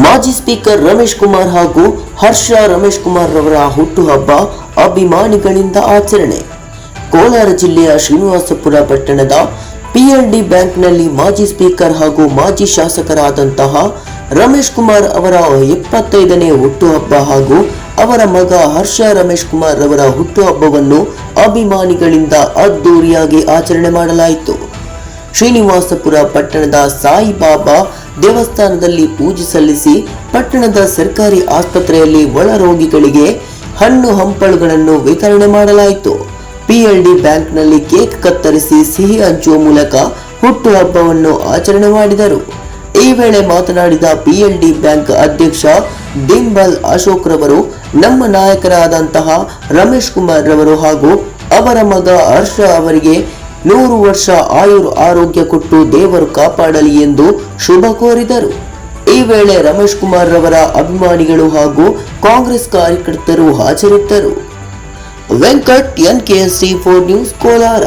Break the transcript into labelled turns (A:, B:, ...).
A: ಮಾಜಿ ಸ್ಪೀಕರ್ ರಮೇಶ್ ಕುಮಾರ್ ಹಾಗೂ ಹರ್ಷ ರಮೇಶ್ ಕುಮಾರ್ ರವರ ಹುಟ್ಟುಹಬ್ಬ ಅಭಿಮಾನಿಗಳಿಂದ ಆಚರಣೆ. ಕೋಲಾರ ಜಿಲ್ಲೆಯ ಶ್ರೀನಿವಾಸಪುರ ಪಟ್ಟಣದ ಪಿಎಲ್ಡಿ ಬ್ಯಾಂಕ್ನಲ್ಲಿ ಮಾಜಿ ಸ್ಪೀಕರ್ ಹಾಗೂ ಮಾಜಿ ಶಾಸಕರಾದಂತಹ ರಮೇಶ್ ಕುಮಾರ್ ಅವರ ಎಪ್ಪತ್ತೈದನೇ ಹುಟ್ಟುಹಬ್ಬ ಹಾಗೂ ಅವರ ಮಗ ಹರ್ಷ ರಮೇಶ್ ಕುಮಾರ್ ರವರ ಹುಟ್ಟುಹಬ್ಬವನ್ನು ಅಭಿಮಾನಿಗಳಿಂದ ಅದ್ದೂರಿಯಾಗಿ ಆಚರಣೆ ಮಾಡಲಾಯಿತು. ಶ್ರೀನಿವಾಸಪುರ ಪಟ್ಟಣದ ಸಾಯಿಬಾಬಾ ದೇವಸ್ಥಾನದಲ್ಲಿ ಪೂಜೆ ಸಲ್ಲಿಸಿ ಪಟ್ಟಣದ ಸರ್ಕಾರಿ ಆಸ್ಪತ್ರೆಯಲ್ಲಿ ಒಳ ರೋಗಿಗಳಿಗೆ ಹಣ್ಣು ಹಂಪಲುಗಳನ್ನು ವಿತರಣೆ ಮಾಡಲಾಯಿತು. ಪಿಎಲ್ಡಿ ಬ್ಯಾಂಕ್ನಲ್ಲಿ ಕೇಕ್ ಕತ್ತರಿಸಿ ಸಿಹಿ ಹಂಚುವ ಮೂಲಕ ಹುಟ್ಟುಹಬ್ಬವನ್ನು ಆಚರಣೆ ಮಾಡಿದರು. ಈ ವೇಳೆ ಮಾತನಾಡಿದ ಪಿಎಲ್ಡಿ ಬ್ಯಾಂಕ್ ಅಧ್ಯಕ್ಷ ದಿಂಬಲ್ ಅಶೋಕ್ ರವರು, ನಮ್ಮ ನಾಯಕರಾದಂತಹ ರಮೇಶ್ ಕುಮಾರ್ ರವರು ಹಾಗೂ ಅವರ ಮಗ ಹರ್ಷ ಅವರಿಗೆ ನೂರು ವರ್ಷ ಆಯುರ್ ಆರೋಗ್ಯ ಕೊಟ್ಟು ದೇವರು ಕಾಪಾಡಲಿ ಎಂದು ಶುಭ ಕೋರಿದರು. ಈ ವೇಳೆ ರಮೇಶ್ ಕುಮಾರ್ ರವರ ಅಭಿಮಾನಿಗಳು ಹಾಗೂ ಕಾಂಗ್ರೆಸ್ ಕಾರ್ಯಕರ್ತರು ಹಾಜರಿದ್ದರು. Venkat N K C four news, Kolar.